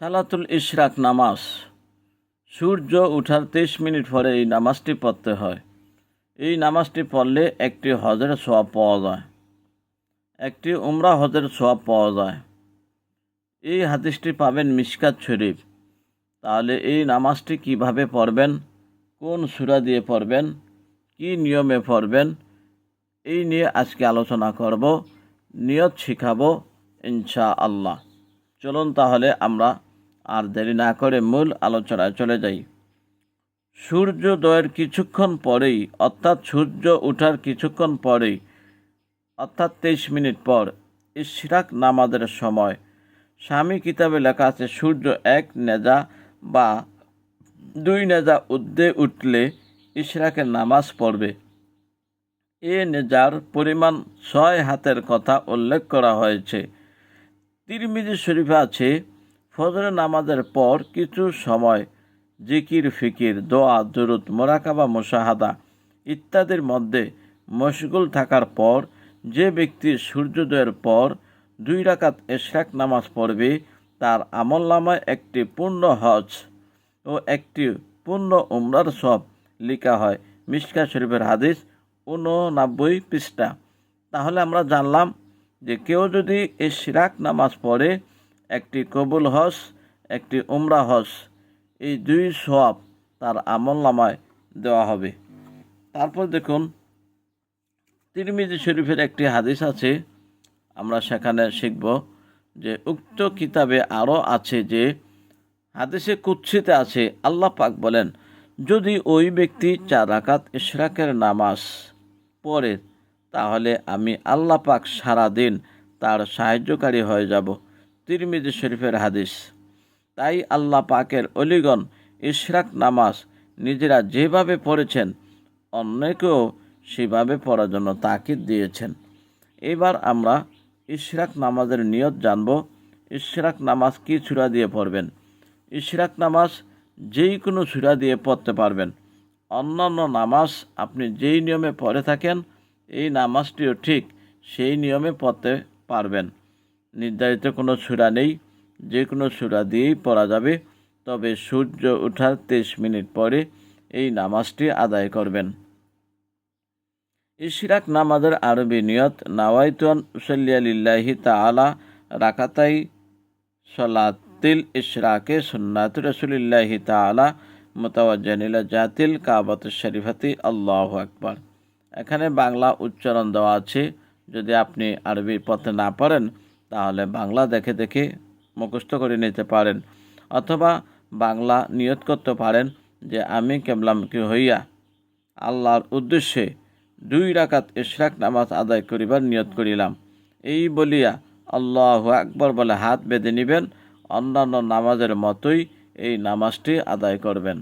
সালাতুল ইশরাক নামাজ। সূর্য উঠার তেইশ মিনিট পরে এই নামাজটি পড়তে হয়। এই নামাজটি পড়লে একটি হজের সোয়াব পাওয়া যায়। একটি উমরা হজের সোয়াব পাওয়া যায়। এই হাদিসটি পাবেন মিশকাত শরীফ। তাহলে এই নামাজটি কীভাবে পড়বেন? কোন সূরা দিয়ে পড়বেন? কি নিয়মে পড়বেন? এই নিয়ে আজকে আলোচনা করব। নিয়ত শিখাবো ইনশা আল্লাহ চলুন তাহলে আমরা আর দেরি না করে মূল আলোচনায় চলে যাই। সূর্যোদয়ের কিছুক্ষণ পরেই, অর্থাৎ সূর্য ওঠার কিছুক্ষণ পরেই, অর্থাৎ তেইশ মিনিট পর, ইশরাক নামাজের সময়, স্বামী কিতাবে লেখা আছে, সূর্য এক নেজা বা দুই নেজা উদ্দে উঠলে ইশরাকের নামাজ পড়বে। এ নেজার পরিমাণ ছয় হাতের কথা উল্লেখ করা হয়েছে। তিরমিজি শরীফে আছে ফজরের নামাজের পর কিছু সময় জিকির, ফিকির, দোয়া, দুরুদ, মোরাকাবা, মুশাহাদা ইত্যাদির মধ্যে মশগুল থাকার পর যে ব্যক্তি সূর্যোদয়ের পর দুই রাকাত এশরাক নামাজ পড়বে, তার আমল নামায় একটি পূর্ণ হজ ও একটি পূর্ণ উমরার সব লেখা হয়। মিশকা শরীফের হাদিস উননব্বই পৃষ্ঠা। তাহলে আমরা জানলাম যে কেউ যদি এই সিরাক নামাজ পড়ে একটি কবুল হজ, একটি উমরা হজ। এই দুই সব তার আমল নামায় দেওয়া হবে। তারপর দেখুন, তিরমিজি শরীফের একটি হাদিস আছে, আমরা সেখানে শিখব যে উক্ত কিতাবে আরও আছে যে হাদিসে কুৎসিতে আছে, আল্লাহ পাক বলেন, যদি ওই ব্যক্তি চার রাকাত ইশরাকের নামাজ পড়ে, তাহলে আমি আল্লাহ পাক সারাদিন তার সাহায্যকারী হয়ে যাব। তিরমিজি শরীফের হাদিস। তাই আল্লাহ পাকের অলিগণ ইশরাক নামাজ নিজেরা যেভাবে পড়েছেন, অন্যকেও সেভাবে পড়ার জন্য তাকিদ দিয়েছেন। এবার আমরা ইশরাক নামাজের নিয়ত জানব। ইশরাক নামাজ কি ছুরা দিয়ে পড়বেন? ইশরাক নামাজ যেই কোনো ছুরা দিয়ে পড়তে পারবেন। অন্যান্য নামাজ আপনি যেই নিয়মে পড়ে থাকেন, এই নামাজটিও ঠিক সেই নিয়মে পড়তে পারবেন। নির্ধারিত কোনো সুরা নেই, যে কোনো সুরা দিয়েই পড়া যাবে। তবে সূর্য ওঠার তেইশ মিনিট পরে এই নামাজটি আদায় করবেন। ইশরাক নামাজের আরবি নিয়ত নাওয়াইতুয়ান উসল্লিয়া লিল্লাহি তাআলা রাকাতাই সলাতিল ইশরাকে সুন্নাত রসুলিল্লাহি তাআলা মোতাওয়াজ্জানিলা জাতিল কাবাত শরীফাতি, আল্লাহ আকবার। এখানে বাংলা উচ্চারণ দেওয়া আছে। যদি আপনি আরবি পথে না পারেন তাহলে বাংলা দেখে দেখে মুখস্থ করে নিতে পারেন। অথবা বাংলা নিয়ত করতে পারেন যে আমি কেবলামকে হইয়া আল্লাহর উদ্দেশ্যে দুই রাকাত ইশরাক নামাজ আদায় করিবার নিয়ত করিলাম। এই বলিয়া আল্লাহ আকবর বলে হাত বেঁধে নেবেন, অন্যান্য নামাজের মতোই এই নামাজটি আদায় করবেন।